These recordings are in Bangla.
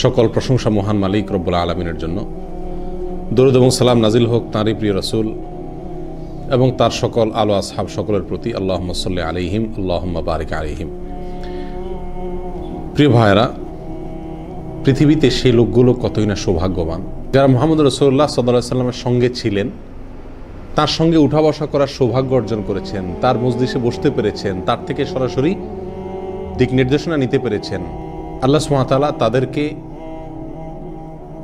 সকল প্রশংসা মহান মালিক রব্বুল আলমিনের জন্য। দরুদ এবং সালাম নাজিল হোক তাঁরই প্রিয় রসুল এবং তার সকল আলো আসহাব সকলের প্রতি। আল্লাহ সাল্লি আলিহিম আল্লাহ বারিক আলিহিম প্রিয় ভাইয়েরা, পৃথিবীতে সেই লোকগুলো কতই না সৌভাগ্যবান। যারা মোহাম্মদ রসুল্লাহ সাল্লাহ সাল্লামের সঙ্গে ছিলেন, তার সঙ্গে উঠা বসা করার সৌভাগ্য অর্জন করেছেন, তার মজলিসে বসতে পেরেছেন, তার থেকে সরাসরি দিক নির্দেশনা নিতে পেরেছেন আল্লাহ সুমাতালা তাদেরকে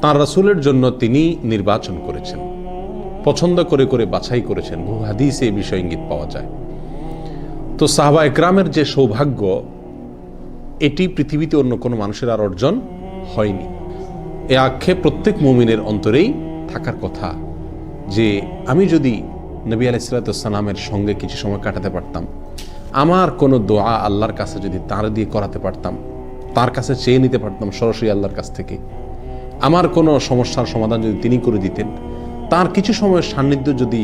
তাঁর রাসূলের জন্য তিনি নির্বাচন করেছেন। পছন্দ করে করে বাছাই করেছেন। বহু হাদিসে এই বিষয়ে ইঙ্গিত পাওয়া যায়। তো সাহবা একরামের যে সৌভাগ্য, এটি পৃথিবীতে অন্য কোনো মানুষের আর অর্জন হয়নি। এ আক্ষেপ প্রত্যেক মুমিনের অন্তরেই থাকার কথা যে আমি যদি নবী আলাইসালাতামের সঙ্গে কিছু সময় কাটাতে পারতাম, আমার কোনো দোয়া আল্লাহর কাছে যদি তার দিয়ে করাতে পারতাম তার কাছে চেয়ে নিতে পারতাম সরাসরি আল্লাহর কাছ থেকে। আমার কোনো সমস্যার সমাধান যদি তিনি করে দিতেন, তার কিছু সময়ের সান্নিধ্য যদি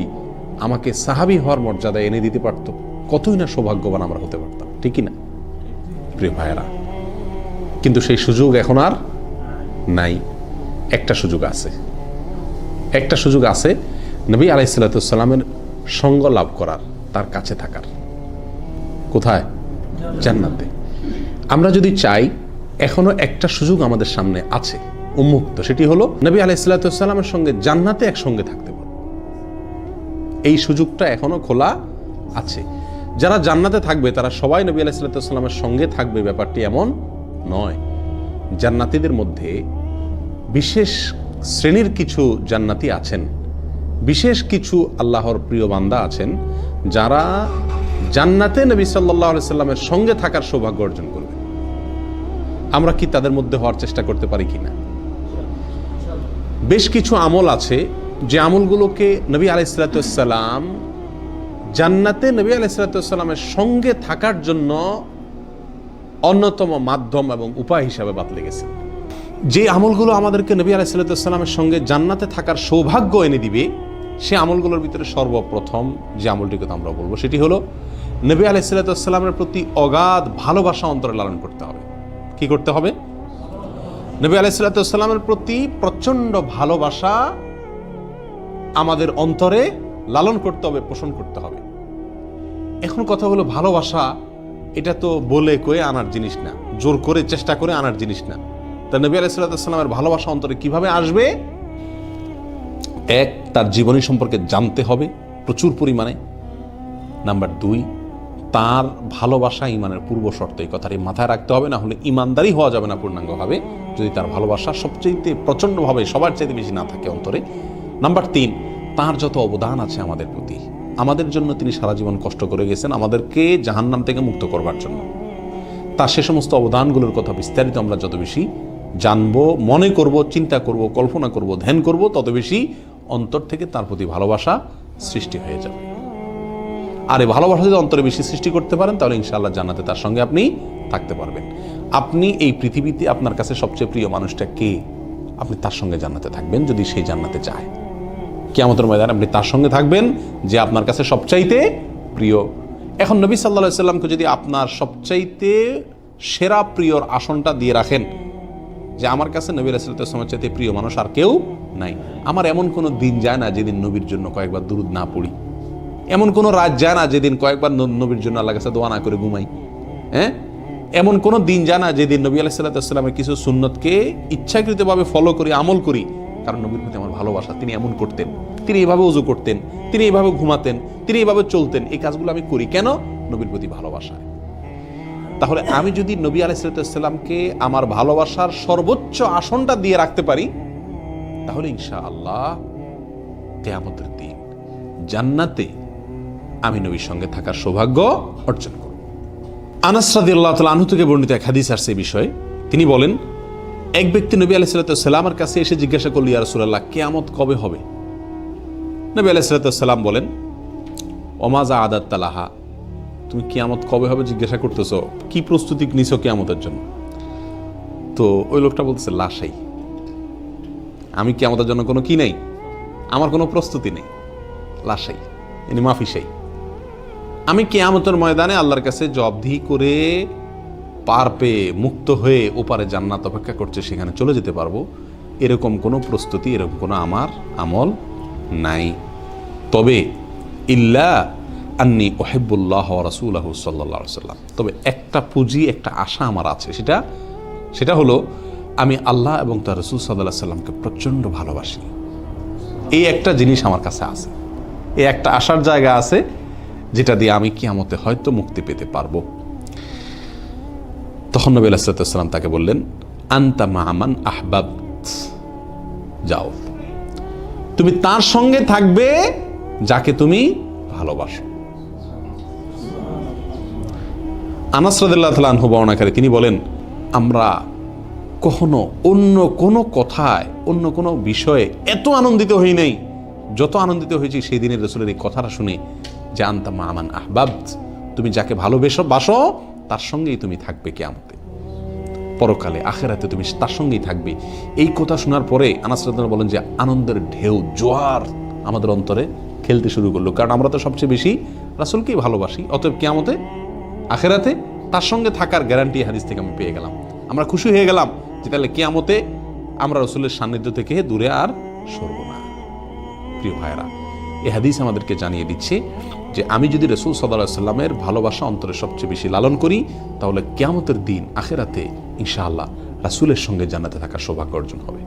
আমাকে সাহাবি হওয়ার মর্যাদা এনে দিতে পারত, কতই না সৌভাগ্যবান আমরা হতে পারতাম, ঠিকই না? প্রিয় ভাইয়েরা, কিন্তু সেই সুযোগ এখন আর নাই। একটা সুযোগ আছে। একটা সুযোগ আছে নবী আলাইসাল্লামের সঙ্গ লাভ করার, তার কাছে থাকার। কোথায়? জান্নাতে। আমরা যদি চাই, এখনও একটা সুযোগ আমাদের সামনে আছে, উন্মুক্ত, সেটি হলো নবী আলাইসাল্লামের সঙ্গে জান্নাতে একসঙ্গে থাকতে পারব এই সুযোগটা এখনও খোলা আছে। যারা জান্নাতে থাকবে, তারা সবাই নবী আলাইসাল্লামের সঙ্গে থাকবে, ব্যাপারটি এমন নয়। জান্নাতিদের মধ্যে বিশেষ শ্রেণির কিছু জান্নাতি আছেন, বিশেষ কিছু আল্লাহর প্রিয় বান্দা আছেন, যারা জান্নাতে নবী সাল্লাহ সাল্লামের সঙ্গে থাকার সৌভাগ্য অর্জন করবে আমরা কি তাদের মধ্যে হওয়ার চেষ্টা করতে পারি কি না বেশ কিছু আমল আছে, যে আমলগুলোকে নবী আলাইসালাতাম জান্নাতে নবী আলাইসালাতামের সঙ্গে থাকার জন্য অন্যতম মাধ্যম এবং উপায় হিসাবে বাতলে গেছে। যে আমলগুলো আমাদেরকে নবী আলাইসাল্লামের সঙ্গে জান্নাতে থাকার সৌভাগ্য এনে দিবে, সে আমলগুলোর ভিতরে সর্বপ্রথম যে আমলটির কথা আমরা বলব, সেটি হলো নবী আলাইসাল্লামের প্রতি অগাধ ভালোবাসা অন্তরে লালন করতে হবে। কি করতে হবে? নবী আলাইসাল্লামের প্রতি প্রচণ্ড ভালোবাসা আমাদের অন্তরে লালন করতে হবে, পোষণ করতে হবে। এখন কথা হলো ভালোবাসা, এটা তো বলে কয়ে আনার জিনিস না, জোর করে চেষ্টা করে আনার জিনিস না। তা নবী আলাইসাল্লামের ভালোবাসা অন্তরে কীভাবে আসবে? এক, তার জীবনী সম্পর্কে জানতে হবে প্রচুর পরিমাণে। নাম্বার দুই তার ভালোবাসা ইমানের পূর্ব শর্ত এই কথাটি মাথায় রাখতে হবে, না হলে ইমানদারি হওয়া যাবে না পূর্ণাঙ্গভাবে যদি তার ভালোবাসা সবচেয়ে প্রচণ্ডভাবে সবার চাইতে বেশি না থাকে অন্তরে। নাম্বার তিন, তার যত অবদান আছে আমাদের প্রতি, আমাদের জন্য তিনি সারা জীবন কষ্ট করে গেছেন, আমাদেরকে জাহান্নাম থেকে মুক্ত করবার জন্য। তার সে সমস্ত অবদানগুলোর কথা বিস্তারিত আমরা যত বেশি জানব, মনে করব, চিন্তা করব, কল্পনা করব, ধ্যান করব, তত বেশি অন্তর থেকে তার প্রতি ভালোবাসা সৃষ্টি হয়ে যাবে। আর এই ভালোবাসা যদি অন্তরে বেশি সৃষ্টি করতে পারেন, তাহলে ইনশাআল্লাহ জান্নাতে তার সঙ্গে আপনি থাকতে পারবেন। আপনি এই পৃথিবীতে আপনার কাছে সবচেয়ে প্রিয় মানুষটা কে? আপনি তার সঙ্গে জান্নাতে থাকবেন যদি সেই জান্নাতে চায়। কেয়ামতের ময়দানে আপনি তার সঙ্গে থাকবেন যে আপনার কাছে সবচাইতে প্রিয়। এখন নবী সাল্লা সাল্লামকে যদি আপনার সবচাইতে সেরা প্রিয়র আসনটা দিয়ে রাখেন, যে আমার কাছে নবী রাসুলামের চাইতে প্রিয় মানুষ আর কেউ নাই। আমার এমন কোনো দিন যায় না যেদিন নবীর জন্য কয়েকবার দুরুদ না পড়ি। এমন কোনো রাত যায় না যেদিন কয়েকবার নবীর জন্য আল্লাহ কাছে দোয়া না করে ঘুমাই। হ্যাঁ? এমন কোনো দিন যায় না যেদিন নবী আলাইসাল্লামের কিছু সুন্নতকে ইচ্ছাকৃতভাবে ফলো করি, আমল করি। কারণ নবীর প্রতি আমার ভালোবাসা, তিনি এমন করতেন। তিনি এইভাবে উজু করতেন, তিনি এইভাবে ঘুমাতেন, তিনি এইভাবে চলতেন। এই কাজগুলো আমি করি। কেন? নবীর প্রতি ভালোবাসা। তাহলে আমি যদি নবী আলাইসালামকে আমার ভালোবাসার সর্বোচ্চ আসনটা দিয়ে রাখতে পারি, তাহলে ইনশা আল্লাহ কেয়ামতের দিন জান্নাতে আমি নবীর সঙ্গে থাকার সৌভাগ্য অর্জন করব। আনাস রাদি আল্লাহ তালা আনহু থেকে বর্ণিত এক হাদিস আসছে এই বিষয়ে। তিনি বলেন, এক ব্যক্তি নবী আলাইসাল্লামের কাছে এসে জিজ্ঞাসা করল, ইয়া রসুল্লাহ কেয়ামত কবে হবে? নবী আলাইসাল্লাম বলেন অমাজা আদাত তালাহা, তুমি কেয়ামত কবে হবে জিজ্ঞাসা করতেছো? কি প্রস্তুতি নিছো কেয়ামতের জন্য? তো ওই লোকটা বলতেছে, লাশাই। আমি কেয়ামতের জন্য কোনো কি নেই? আমার কোনো প্রস্তুতি নেই। লাশাই, ইনি মাফিসাই। আমি কেয়ামতের ময়দানে আল্লাহর কাছে জবধি করে পার পেয়ে মুক্ত হয়ে ওপারে জান্নাত অপেক্ষা করছে, সেখানে চলে যেতে পারব। এরকম কোনো প্রস্তুতি, এরকম কোনো আমার আমল নাই। তবে ইল্লা আন্নি ওহেবুল্লাহ রাসুল্লাহ সাল্লাহ সাল্লাম তবে একটা পুঁজি, একটা আশা আমার আছে। সেটা সেটা হলো, আমি আল্লাহ এবং তার রসুল সাল্লাহ সাল্লামকে প্রচণ্ড ভালোবাসি। এই একটা জিনিস আমার কাছে আছে। এই একটা আশার জায়গা আছে। যেটা দিয়ে আমি কিয়ামতে হয়তো মুক্তি পেতে পারব। তখন নবী আলাইসালাম তাকে বললেন, আন্তা মাহমান আহবাব যাও। তুমি তার সঙ্গে থাকবে যাকে তুমি ভালোবাসো। আনাস রাদিল্লাহ তালাহু তিনি বলেন, আমরা কখনো অন্য কোনো কথায়, অন্য কোনো বিষয়ে এত আনন্দিত হই নাই। যত আনন্দিত হয়েছি সেই দিনের রসুলের এই কথাটা শুনে জানতা মামান আহবাব তুমি যাকে ভালোবেসো, বাসো, তার সঙ্গেই তুমি থাকবে কেয়ামতে। পরকালে, আখেরাতে তুমি তার সঙ্গেই থাকবে। এই কথা শোনার পরে আনাস রাদিয়াল্লাহু বলেন যে, আনন্দের ঢেউ, জোয়ার আমাদের অন্তরে খেলতে শুরু করল। কারণ আমরা তো সবচেয়ে বেশি রাসুলকেই ভালোবাসি। অতএব কেয়ামতে, আখেরাতে তার সঙ্গে থাকার গ্যারান্টি হাদিস থেকে আমি পেয়ে গেলাম। আমরা খুশি হয়ে গেলাম যে তাহলে কেয়ামতে আমরা রসুলের সান্নিধ্য থেকে দূরে আর সরব না। প্রিয় ভাইয়েরা এ হাদিস আমাদেরকে জানিয়ে দিচ্ছে যে আমি যদি রসুল সাল্লাহ সাল্লামের ভালোবাসা অন্তরে সবচেয়ে বেশি লালন করি, তাহলে কেয়ামতের দিন আখেরাতে ইনশাআল্লাহ রাসুলের সঙ্গে জানাতে থাকা সৌভাগ্য অর্জন হবে।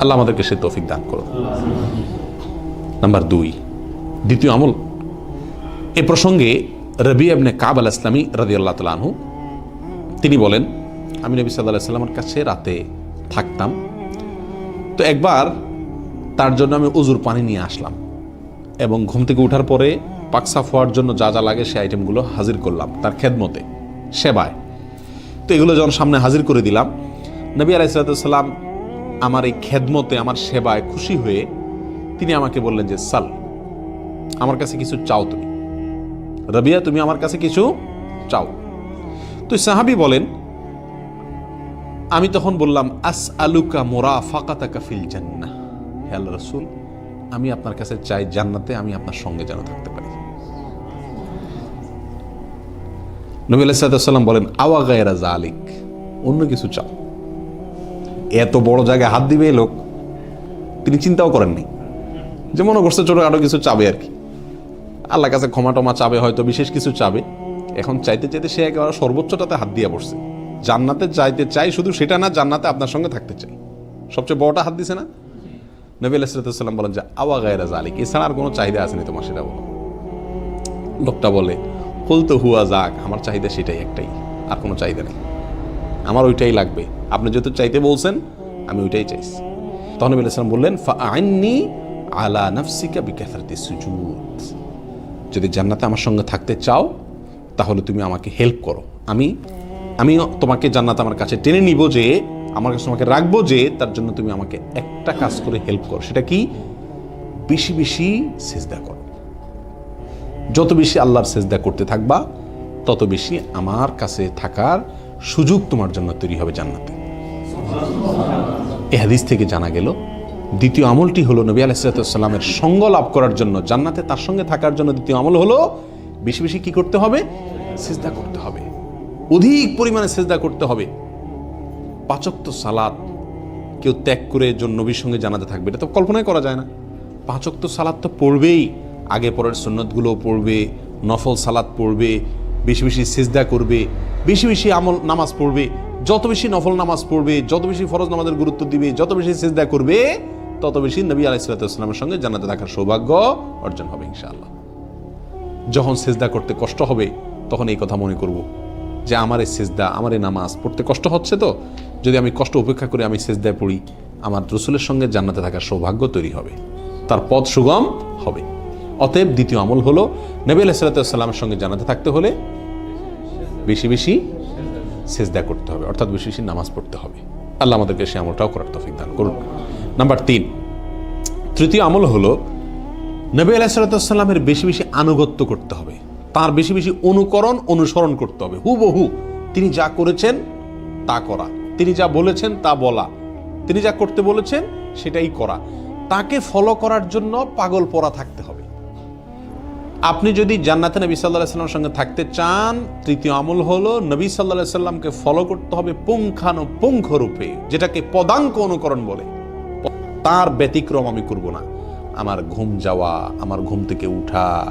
আল্লাহ আমাদেরকে সে তৌফিক দান করুন। নাম্বার দুই, দ্বিতীয় আমল। এ প্রসঙ্গে রবি আবনে কাব আল ইসলামী রাজি আল্লাহ তালু তিনি বলেন, আমি নবী সাল্লাহ সাল্লামের কাছে রাতে থাকতাম, তো একবার তার জন্য আমি উজুর পানি নিয়ে আসলাম এবং ঘুম থেকে ওঠার পরে পাকসাফ হওয়ার জন্য যা যা লাগে সেই আইটেমগুলো হাজির করলাম, তার খেদমতে। সেবায়। তো এগুলো যখন সামনে হাজির করে দিলাম, নবী আলাইসালাম আমার এই খেদমতে, আমার সেবায় খুশি হয়ে তিনি আমাকে বললেন যে, সাল, আমার কাছে কিছু চাও তুমি। রবিয়া, তুমি আমার কাছে কিছু চাও। তো সাহাবি বলেন, আমি তখন বললাম, আস আলুকা মোরা ফাকাতাকা ফিল জান্নাহ। হে আল্লাহ রসুল আমি আপনার কাছে চাই জান্নাতে আমি আপনার সঙ্গে যেন থাকতে পারি। নবী আলাইসাল্লাম বলেন, আওয়া গায়রা জালিক অন্য কিছু চাও। এত বড় জায়গায় হাত দিবে লোক। তিনি চিন্তাও করেননি যে মনে করছে ছোটখাটো কিছু চাবে আর কি। আল্লাহ কাছে ক্ষমা টমা চাবে, হয়তো বিশেষ কিছু চাবে। এখন চাইতে চাইতে সে একেবারে সর্বোচ্চটাতে হাত দিয়ে বসছে। জান্নাতে চাইতে চাই শুধু সেটা না, জান্নাতে আপনার সঙ্গে থাকতে চাই। সবচেয়ে বড়টা হাত দিছে না? নবী আলাইসালাম বলেন যে, আওয়া গায়রা জালিক এছাড়া আর কোনো চাহিদা আসেনি তোমার সেটা বলো। লোকটা বলে ফুল তো হুয়া যাক, আমার চাহিদা সেটাই একটাই, আর কোনো চাহিদা নেই। আমার ওইটাই লাগবে। আপনি যেহেতু চাইতে বলছেন, আমি ওইটাই চাইছি। তখন নবী আলাইসালাম বললেন ফা আইননি আলা নাফসিকা বিকাথারতি সুজুদ। যদি জান্নাতে আমার সঙ্গে থাকতে চাও, তাহলে তুমি আমাকে হেল্প করো। আমি আমি তোমাকে জান্নাত আমার কাছে টেনে নিব যে আমার কাছে তোমাকে রাখব যে তার জন্য তুমি আমাকে একটা কাজ করে হেল্প করো। সেটা কি? বেশি বেশি সেজদা করো। যত বেশি আল্লাহর সেজদা করতে থাকবা, তত বেশি আমার কাছে থাকার সুযোগ তোমার জন্য তৈরি হবে জান্নাতে। এ হাদিস থেকে জানা গেল, দ্বিতীয় আমলটি হলো নবী আলাইসালামের সঙ্গ লাভ করার জন্য জান্নাতে তার সঙ্গে থাকার জন্য দ্বিতীয় আমল হলো বেশি বেশি কি করতে হবে? সেজদা করতে হবে। অধিক পরিমাণে সেজদা করতে হবে। পাচক্ত সালাত কেউ ত্যাগ করে জন নবীর সঙ্গে জানাতে থাকবে। এটা তো কল্পনাই করা যায় না। পাচক্ত সালাত তো পড়বেই। আগে পরের সুন্নতগুলো পড়বে, নফল সালাত পড়বে, বেশি বেশি সেজদা করবে, বেশি বেশি আমল নামাজ পড়বে, যত বেশি নফল নামাজ পড়বে, যত বেশি ফরজ নামাজের গুরুত্ব দিবে, যত বেশি সেজদা করবে, তত বেশি নবী আলাইসালামের সঙ্গে জানাতে থাকার সৌভাগ্য অর্জন হবে ইনশাআল্লাহ। যখন সেজদা করতে কষ্ট হবে, তখন এই কথা মনে করব যে, আমার এই সেজদা, আমার এই নামাজ পড়তে কষ্ট হচ্ছে তো? যদি আমি কষ্ট উপেক্ষা করে আমি সেজদায় পড়ি, আমার রসুলের সঙ্গে জান্নাতে থাকার সৌভাগ্য তৈরি হবে। তার পথ সুগম হবে। অতএব দ্বিতীয় আমল হলো, নবী আলাইসাল্লামের সঙ্গে জানাতে থাকতে হলে বেশি বেশি সেজদা করতে হবে, অর্থাৎ বেশি বেশি নামাজ পড়তে হবে। আল্লাহ আমাদেরকে সে আমলটাও করার তফিক দান করুন। নাম্বার তিন, তৃতীয় আমল হলো, নবী আলাইসাল্লামের বেশি বেশি আনুগত্য করতে হবে। তার বেশি বেশি অনুকরণ, অনুসরণ করতে হবে। হুবহু তিনি যা করেছেন তা করা। তিনি যা বলেছেন তা বলা। তিনি যা করতে বলেছেন, সেটাই করা। তাকে ফলো করার জন্য পাগল পরা থাকতে হবে। আপনি যদি জান্নাতে নবী সাল্লাহ সাল্লামের সঙ্গে থাকতে চান, তৃতীয় আমল হলো নবী সাল্লাহ সাল্লামকে ফলো করতে হবে পুঙ্খানো পুঙ্খ রূপে, যেটাকে পদাঙ্ক অনুকরণ বলে। তার ব্যতিক্রম আমি করব না। আমার ঘুম যাওয়া, আমার ঘুম থেকে উঠা,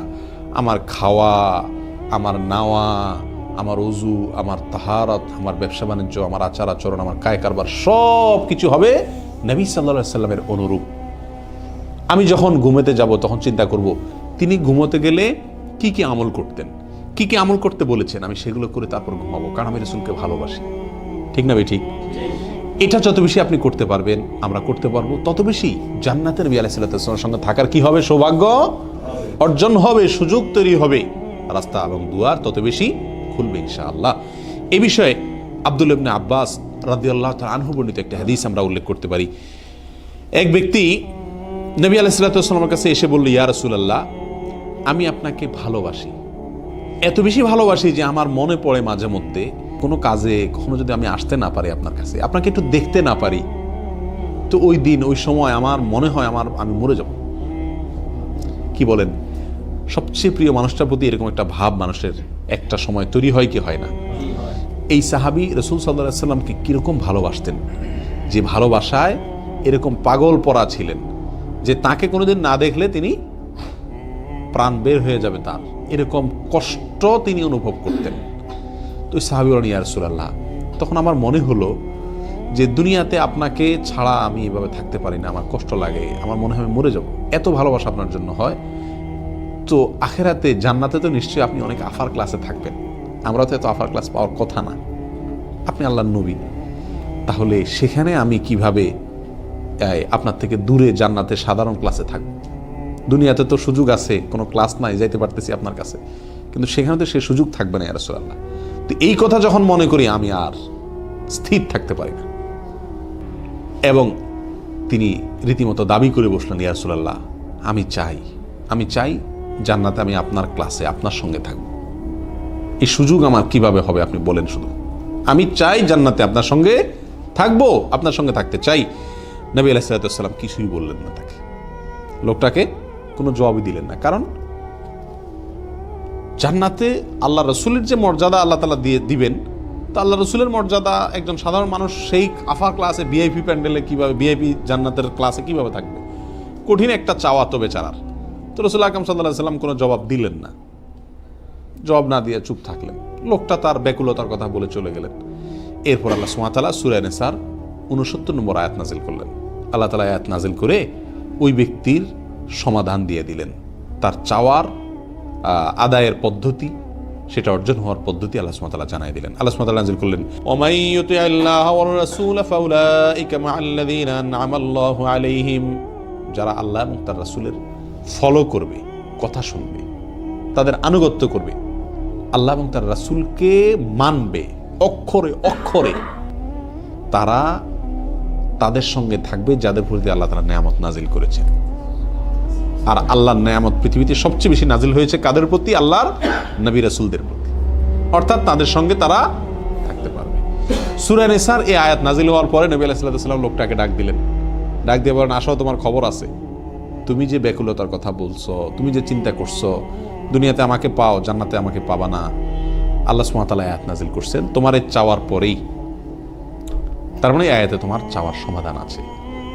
আমার খাওয়া, আমার নাওয়া আমার অজু আমার তাহারত, আমার ব্যবসা বাণিজ্য, আমার আচার আচরণ, আমার কায় কারবার, সব কিছু হবে নবী সাল্লা সাল্লামের অনুরূপ। আমি যখন ঘুমেতে যাব, তখন চিন্তা করব, তিনি ঘুমোতে গেলে কি কি আমল করতেন, কি কি আমল করতে বলেছেন, আমি সেগুলো করে তারপর ঘুমাবো, কারণ আমি রসুলকে ভালোবাসি। ঠিক না ভাই, ঠিক? এটা যত বেশি আপনি করতে পারবেন, আমরা করতে পারব, তত বেশি জান্নাতের নবী আলাইসাল্লামের সঙ্গে থাকার কি হবে? সৌভাগ্য অর্জন হবে, সুযোগ তৈরি হবে। রাস্তা এবং দুয়ার তত বেশি খুলবে ইনশাআল্লাহ। এ বিষয়ে আব্দুল ইবনে আব্বাস রাদিয়াল্লাহ আনহু বর্ণিত একটা হাদিস আমরা উল্লেখ করতে পারি। এক ব্যক্তি নবী আলাইসাল্লামের কাছে এসে বলল, ইয়া রাসূলুল্লাহ, আমি আপনাকে ভালোবাসি। এত বেশি ভালোবাসি যে আমার মনে পড়ে মাঝে মধ্যে কোনো কাজে কখনো যদি আমি আসতে না পারি আপনার কাছে, আপনাকে একটু দেখতে না পারি, তো ওই দিন, ওই সময় আমার মনে হয় আমার, আমি মরে যাব। কি বলেন? সবচেয়ে প্রিয় মানুষটার প্রতি এরকম একটা ভাব মানুষের একটা সময় তৈরি হয় কি হয় না? এই সাহাবি রসুল সাল্লাহ সাল্লামকে কীরকম ভালোবাসতেন? যে ভালোবাসায় এরকম পাগল পরা ছিলেন, যে তাকে কোনোদিন না দেখলে তিনি প্রাণ বের হয়ে যাবে তার। এরকম কষ্ট তিনি অনুভব করতেন। তো সাহাবি বলেন, ইয়া রাসূলুল্লাহ, তখন আমার মনে হলো যে দুনিয়াতে আপনাকে ছাড়া আমি এভাবে থাকতে পারি না, আমার কষ্ট লাগে, আমার মনে হয় মরে যাব। এত ভালোবাসা আপনার জন্য হয় তো আখেরাতে জান্নাতে তো নিশ্চয়ই আপনি অনেক আফার ক্লাসে থাকবেন। আমরা তো এত আফার ক্লাস পাওয়ার কথা না। আপনি আল্লাহর নবী। তাহলে সেখানে আমি কীভাবে আপনার থেকে দূরে জান্নাতে সাধারণ ক্লাসে থাকব? দুনিয়াতে তো সুযোগ আছে, কোনো ক্লাস নাই, যাইতে পারতেছি আপনার কাছে। কিন্তু সেখানে তো সে সুযোগ থাকবে না ইয়ারসোল্লাহ তো এই কথা যখন মনে করি, আমি আর স্থির থাকতে পারি না। এবং তিনি রীতিমতো দাবি করে বসলেন ইয়ারসোল্লাহ আমি চাই আমি চাই জান্নাতে আমি আপনার ক্লাসে, আপনার সঙ্গে থাকব। এই সুযোগ আমার কীভাবে হবে আপনি বলেন শুধু। আমি চাই জান্নাতে আপনার সঙ্গে থাকব, আপনার সঙ্গে থাকতে চাই। নবী আলাইসালাম কিছুই বললেন না তাকে। লোকটাকে কোনো জবাবই দিলেন না। কারণ জান্নাতে আল্লাহ রসুলের যে মর্যাদা আল্লাহ তালা দিয়ে দিবেন, তা আল্লাহ রসুলের মর্যাদা একজন সাধারণ মানুষ সেই আফা ক্লাসে, ভিআইপি প্যান্ডেলে কীভাবে, ভিআইপি জান্নাতের ক্লাসে কীভাবে থাকবে? কঠিন একটা চাওয়া তো বেচারার। তো রসুল আকরম সাল্লাহ সাল্লাম কোনো জবাব দিলেন না। জবাব না দিয়ে চুপ থাকলেন। লোকটা তার ব্যাকুলতার কথা বলে চলে গেলেন। এরপর আল্লাহ সুমাতালা সুরায়নেসার উনসত্তর নম্বর আয়াত নাজিল করলেন। আল্লাহ তালা আয়াত নাজিল করে ওই ব্যক্তির সমাধান দিয়ে দিলেন। তার চাওয়ার আদায়ের পদ্ধতি, সেটা অর্জন হওয়ার পদ্ধতি আল্লাহ সুমাতালা জানাই দিলেন। আল্লাহ সুমাতালা নাজিল করলেন ওমাই ইউতি আল্লাহ ওয়ার রাসূল ফাউলাইকা মাআল্লাযীনা আনআমা আল্লাহু আলাইহিম, যারা আল্লাহ এবং তার রাসূলের ফলো করবে, কথা শুনবে, তাদের আনুগত্য করবে। আল্লাহ এবং তার রাসূলকে মানবে, অক্ষরে অক্ষরে। তারা তাদের সঙ্গে থাকবে যাদের প্রতি আল্লাহ তারা নেয়ামত নাজিল করেছেন। আর আল্লাহর নেয়ামত পৃথিবীতে সবচেয়ে বেশি নাজিল হয়েছে কাদের প্রতি? আল্লাহর নবী রাসুলদের প্রতি। অর্থাৎ তাদের সঙ্গে তারা থাকতে পারবে। সুরা নেসার এই আয়াত নাজিল হওয়ার পরে নবী আলাইহিস সাল্লাম লোকটাকে ডাক দিলেন। ডাক দিয়ে বলেন, আসো, তোমার খবর আছে। তুমি যে ব্যাকুলতার কথা বলছো, তুমি যে চিন্তা করছ, দুনিয়াতে আমাকে পাও, জান্নাতে আমাকে পাবা না, আল্লাহ সুমাতালা আয়াত নাজিল করছেন, তোমার এই চাওয়ার পরেই। তার মানে আয়াতে তোমার চাওয়ার সমাধান আছে।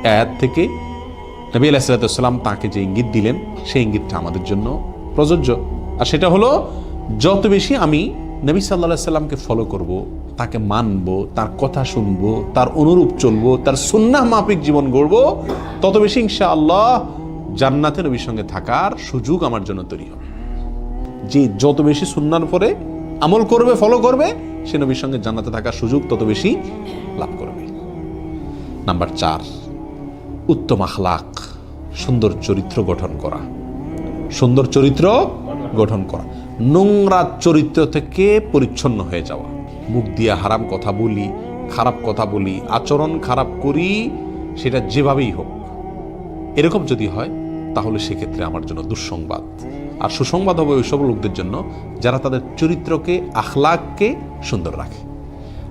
আয়াত থেকে নবী আলাইসালাম তাকে যে ইঙ্গিত দিলেন, সেই ইঙ্গিতটা আমাদের জন্য প্রযোজ্য। আর সেটা হলো, যত বেশি আমি নবী সাল্লা সাল্লামকে ফলো করব, তাকে মানব, তার কথা শুনব, তার অনুরূপ চলব, তার সুন্নাহ মাফিক জীবন গড়ব, তত বেশি ইনশা আল্লাহ জান্নাতে নবীর সঙ্গে থাকার সুযোগ আমার জন্য তৈরি হবে। যে যত বেশি সুন্নার পরে আমল করবে ফলো করবে, সে নবীর সঙ্গে জান্নাতে থাকার সুযোগ তত বেশি লাভ করবে। নাম্বার চার, উত্তম আখলাক, সুন্দর চরিত্র গঠন করা। সুন্দর চরিত্র গঠন করা। নোংরা চরিত্র থেকে পরিচ্ছন্ন হয়ে যাওয়া। মুখ দিয়ে হারাম কথা বলি, খারাপ কথা বলি, আচরণ খারাপ করি, সেটা যেভাবেই হোক। এরকম যদি হয় তাহলে সেক্ষেত্রে আমার জন্য দুঃসংবাদ। আর সুসংবাদ হবে ওইসব লোকদের জন্য যারা তাদের চরিত্রকে, আখলাককে সুন্দর রাখে।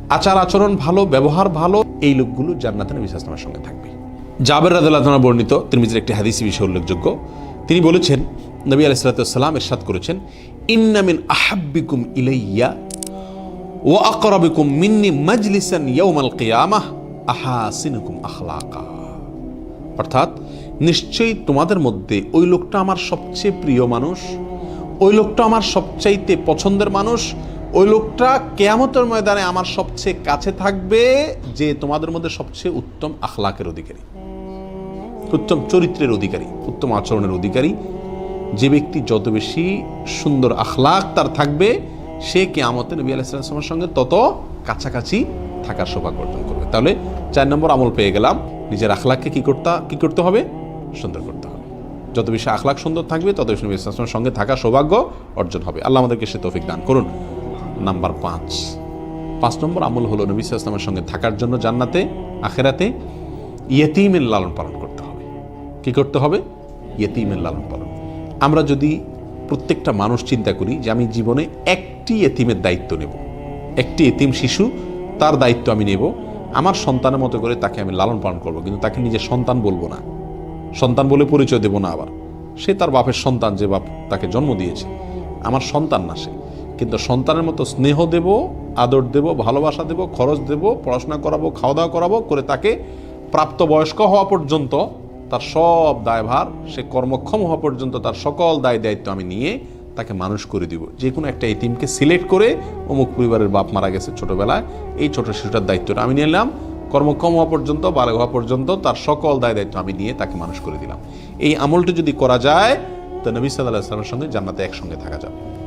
আচার আচরণ ভালো, ব্যবহার ভালো, এই লোকগুলো জান্নাতে নবী সাল্লাল্লাহু সঙ্গে থাকবে। জাবের তাআলা বর্ণিত তিরমিজির একটি হাদিসি বিষয় উল্লেখযোগ্য। তিনি বলেছেন, নবী আলাইসালাম এরশাদ করেছেন ইন্নামিন আহাব্বিকুম ইলাইয়া ও আকরাবিকুম মিন্নি মাজলিসান ইয়াউমাল কিয়ামাহ আহাসিনুকুম আখলাকা। অর্থাৎ নিশ্চয়ই তোমাদের মধ্যে ওই লোকটা আমার সবচেয়ে প্রিয় মানুষ, ওই লোকটা আমার সবচাইতে পছন্দের মানুষ, ওই লোকটা কেয়ামতের ময়দানে আমার সবচেয়ে কাছে থাকবে যে তোমাদের মধ্যে সবচেয়ে উত্তম আখলাকের অধিকারী, উত্তম চরিত্রের অধিকারী, উত্তম আচরণের অধিকারী। যে ব্যক্তি যত বেশি সুন্দর আখলাক তার থাকবে, সে কেয়ামতে নবী আলাইসালামের সঙ্গে তত কাছাকাছি থাকার সৌভাগ্য অর্জন করবে। তাহলে চার নম্বর আমল পেয়ে গেলাম, নিজের আখলাককে কি করতে কি করতে হবে? সুন্দর করতে হবে। যত বেশি আখলাক সুন্দর থাকবে, তত বেশি ইসলামের সঙ্গে থাকার সৌভাগ্য অর্জন হবে। আল্লাহ আমাদেরকে সে তৌফিক দান করুন। নাম্বার পাঁচ। পাঁচ নম্বর আমল হলো নবী ইসলামের সঙ্গে থাকার জন্য জান্নাতে, আখেরাতে ইয়েতিমের লালন পালন করতে হবে। কি করতে হবে? ইয়েতিমের লালন পালন। আমরা যদি প্রত্যেকটা মানুষ চিন্তা করি যে আমি জীবনে একটি এতিমের দায়িত্ব নেব, একটি এতিম শিশু, তার দায়িত্ব আমি নেব, আমার সন্তানের মতো করে তাকে আমি লালন পালন করব, কিন্তু তাকে নিজের সন্তান বলব না। সন্তান বলে পরিচয় দেব না আবার। সে তার বাপের সন্তান যে বাপ তাকে জন্ম দিয়েছে। আমার সন্তান না সে। কিন্তু সন্তানের মতো স্নেহ দেব, আদর দেব, ভালোবাসা দেব, খরচ দেব, পড়াশোনা করাবো খাওয়া দাওয়া করাবো, করে তাকে প্রাপ্তবয়স্ক হওয়া পর্যন্ত তার সব দায়ভার, সে কর্মক্ষম হওয়া পর্যন্ত তার সকল দায় দায়িত্ব আমি নিয়ে তাকে মানুষ করে দিব। যে কোনো একটা এতিমকে সিলেক্ট করে অমুক পরিবারের বাপ মারা গেছে ছোটবেলায়, এই ছোট শিশুটার দায়িত্বটা আমি নিলাম। কর্মক্ষম হওয়া পর্যন্ত, বালেগ হওয়া পর্যন্ত, তার সকল দায় দায়িত্ব আমি নিয়ে তাকে মানুষ করে দিলাম। এই আমলটি যদি করা যায়, তো নবী সাল্লাহ আসলামের সঙ্গে জান্নাতে একসঙ্গে থাকা যাবে।